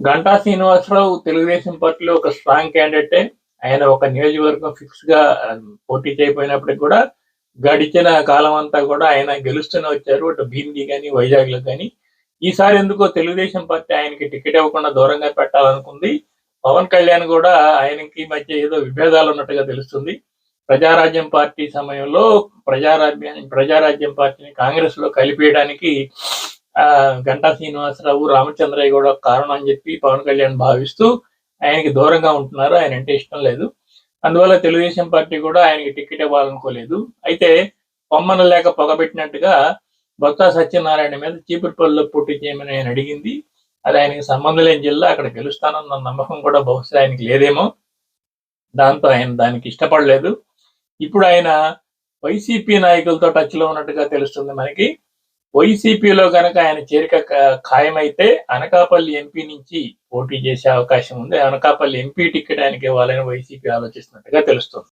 గంటా శ్రీనివాసరావు తెలుగుదేశం పార్టీలో ఒక స్ట్రాంగ్ క్యాండిడేటే ఆయన ఒక నియోజకవర్గం ఫిక్స్గా um, పోటీ చేయకపోయినప్పటికీ కూడా గడిచిన కాలం అంతా కూడా ఆయన గెలుస్తూనే వచ్చారు. అటు భీమిలి కానీ వైజాగ్లో కానీ ఈసారి ఎందుకో తెలుగుదేశం పార్టీ ఆయనకి టికెట్ ఇవ్వకుండా దూరంగా పెట్టాలనుకుంది. పవన్ కళ్యాణ్ కూడా ఆయనకి మధ్య ఏదో విభేదాలు ఉన్నట్టుగా తెలుస్తుంది. ప్రజారాజ్యం పార్టీ సమయంలో ప్రజారాజ్యం ప్రజారాజ్యం పార్టీని కాంగ్రెస్లో కలిపేయడానికి గంటా శ్రీనివాసరావు రామచంద్రయ్య కూడా కారణం అని చెప్పి పవన్ కళ్యాణ్ భావిస్తూ ఆయనకి దూరంగా ఉంటున్నారు. ఆయన అంటే ఇష్టం లేదు. అందువల్ల తెలుగుదేశం పార్టీ కూడా ఆయనకి టికెట్ ఇవ్వాలనుకోలేదు. అయితే పొమ్మన లేక పొగబెట్టినట్టుగా బొత్స సత్యనారాయణ మీద చీపురుపల్లిలో పోటీ చేయమని ఆయన అడిగింది. అది ఆయనకి సంబంధం లేని జిల్లా అక్కడ గెలుస్తానన్న నమ్మకం కూడా బహుశా ఆయనకి లేదేమో. దాంతో ఆయన దానికి ఇష్టపడలేదు. ఇప్పుడు ఆయన వైసీపీ నాయకులతో టచ్లో ఉన్నట్టుగా తెలుస్తుంది మనకి. వైసీపీలో కనుక ఆయన చేరిక ఖాయమైతే అనకాపల్లి ఎంపీ నుంచి పోటీ చేసే అవకాశం ఉంది. అనకాపల్లి ఎంపీ టికెట్ ఆయనకి ఇవ్వాలని వైసీపీ ఆలోచిస్తున్నట్టుగా తెలుస్తుంది.